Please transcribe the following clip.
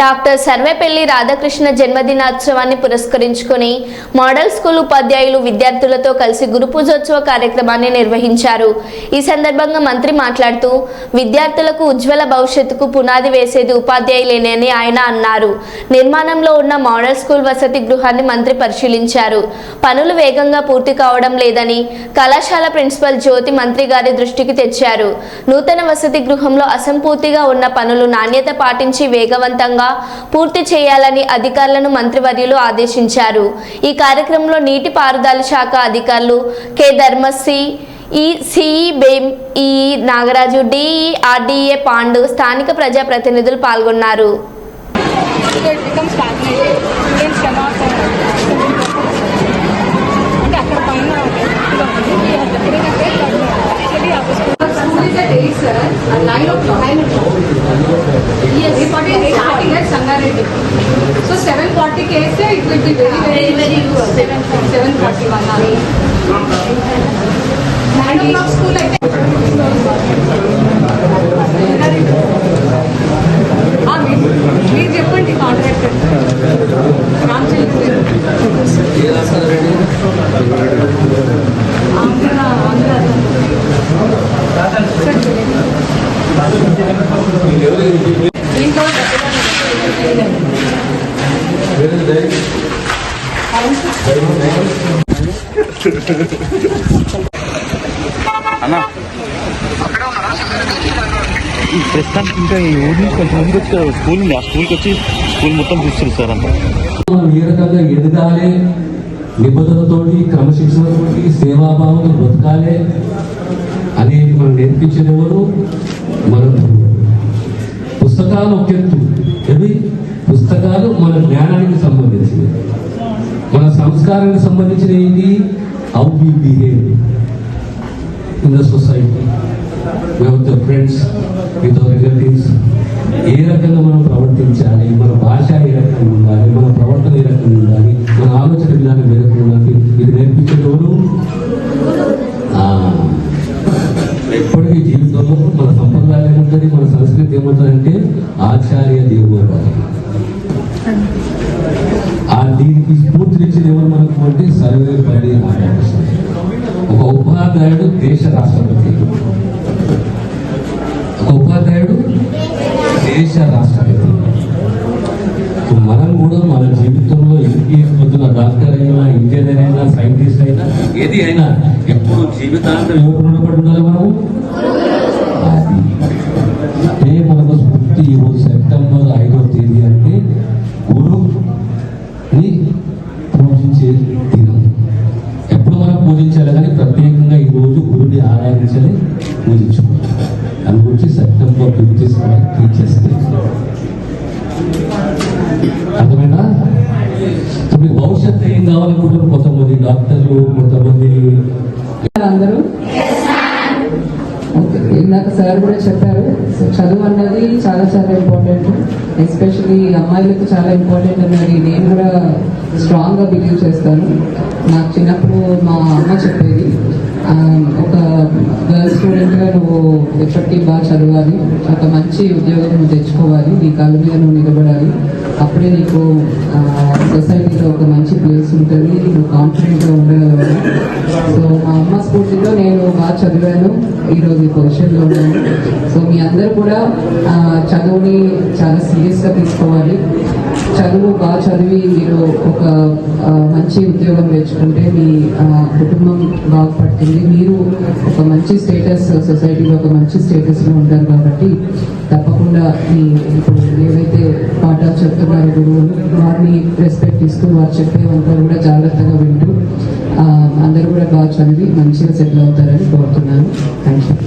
Doctor Sarvepalli Radhakrishna జన్మదినోత్సవాన్ని పురస్కరించుకొని model school ఉపాధ్యాయులు విద్యార్థులతో కలిసి గురు పూజోత్సవ కార్యక్రమాన్ని నిర్వహించారు. ఈ సందర్భంగా మంత్రి మాట్లాడుతూ విద్యార్థులకు ఉజ్వల భవిష్యత్తుకు పునాది వేసేది ఉపాధ్యాయులేనని ఆయన అన్నారు. నిర్మాణంలో ఉన్న మోడల్ స్కూల్ వసతి గృహాన్ని మంత్రి పరిశీలించారు. పనులు వేగంగా పూర్తి కావడం లేదని కళాశాల ప్రిన్సిపల్ జ్యోతి మంత్రి గారి దృష్టికి తెచ్చారు. నూతన వసతి గృహంలో అసంపూర్తిగా ఉన్న పనులు నాణ్యత పాటించి వేగవంతంగా పూర్తి చేయాలని అధికారులను మంత్రివర్యులు ఆదేశించారు. ఈ కార్యక్రమంలో నీటి పారుదల శాఖ అధికారులు కె. ధర్మశ్రీ ఈ సిఈ బేం ఈ నాగరాజు డిఈ ఆర్డీఏ పాండు స్థానిక ప్రజాప్రతినిధులు పాల్గొన్నారు. seven forty K say it will be very, very, very good. Seven, seven forty one hour. Nine o'clock school అయితే ప్లీజ్ చెప్పండి కాంట్రాక్టర్ రామచంద్ర ఆంధ్ర ఆంధ్ర అన్నా. ప్రస్తుతానికి ఇంకా ఈ ఊరి నుంచి కొంచెం ముందుకు వచ్చి స్కూల్ ఉంది. ఆ స్కూల్కి వచ్చి స్కూల్ మొత్తం చూస్తారు సార్ అంతా. ఏ రకంగా ఎదగాలి. నిబద్ధతతోటి క్రమశిక్షణతోటి సేవాభావంతో బ్రతకాలి అనేది మనం నేర్పించేది ఎవరు? మన. పుస్తకాలు ఒక ఎత్తు పుస్తకాలు మన జ్ఞానానికి సంబంధించినవి మన సంస్కారానికి సంబంధించిన ఏంటి how we behave in the society with friends with relatives ఏ రకంగా మనం ప్రవర్తించాలి? మన భాష ఏ రకంగా ఉండాలి? మన ప్రవర్తన ఏ రకంగా ఉండాలి? మన ఆలోచన విధానం ఏ రకంగా ఉండాలి? ఇది నేర్పించేటోడు? ఎప్పటికీ జీవితంలో మన సంప్రదాయం ఏముంటుంది మన సంస్కృతి ఏముంటుంది అంటే ఆచార్య దేవుడు ఆ దీనికి స్ఫూర్తినిచ్చేది ఎవరు మనకు అంటే సర్వేపల్లి రాధాకృష్ణ ఒక ఉపాధ్యాయుడు దేశ రాష్ట్రపతి. ఒక ఉపాధ్యాయుడు దేశ రాష్ట్రపతి. మనం కూడా మన జీవితంలో ఎంపీఎస్ పొద్దున డాక్టర్ అయినా ఇంజనీర్ అయినా సైంటిస్ట్ అయినా ఏది అయినా ఎప్పుడు జీవితాంతం ఎవరు రుణపడి ఉండాలి మనము? అది గురుని పూజించుకుంటాం దాని గురించి సెప్టెంబర్ ఫిఫ్త్ టీచర్స్ డే అర్థమైనా మీకు భవిష్యత్తు ఏం కావాలనుకుంటారు కొంతమంది డాక్టర్లు కొంతమంది? అందరూ? ఓకే. ఇందాక సార్ కూడా చెప్పారు చదువు అన్నది చాలా చాలా ఇంపార్టెంట్ ఎస్పెషలీ అమ్మాయిలకు చాలా ఇంపార్టెంట్ అన్నది. నేను కూడా స్ట్రాంగ్గా బిలీవ్ చేస్తాను. నాకు చిన్నప్పుడు మా అమ్మ చెప్పేది ఒక స్టూడెంట్గా నువ్వు ఎప్పటికీ బాగా చదవాలి. ఒక మంచి ఉద్యోగం నువ్వు తెచ్చుకోవాలి. నీ కాళ్ళ మీద నువ్వు నిలబడాలి. అప్పుడే నీకు సొసైటీలో ఒక మంచి ప్లేస్ ఉంటుంది. నువ్వు కాన్ఫిడెంట్గా ఉండగలవు. సో మా అమ్మ స్ఫూర్తితో నేను బాగా చదివాను. ఈరోజు ఈ పొజిషన్లో ఉన్నాను. సో మీ అందరూ కూడా చదువుని చాలా సీరియస్గా తీసుకోవాలి. చదువు బాగా చదివి మీరు ఒక మంచి ఉద్యోగం తెచ్చుకుంటే మీ కుటుంబం బాగుపడుతుంది. మీరు ఒక మంచి స్టేటస్ సొసైటీలో uh, ఒక మంచి స్టేటస్లో ఉంటారు కాబట్టి తప్పకుండా మీ ఇప్పుడు ఏవైతే పాఠాలు చెప్తున్నారో గురువులు వారిని రెస్పెక్ట్ ఇస్తూ వారు చెప్పేవంతా కూడా జాగ్రత్తగా వింటూ అందరూ కూడా బాగా చదివి మంచిగా సెటిల్ అవుతారని కోరుతున్నాను. Thank you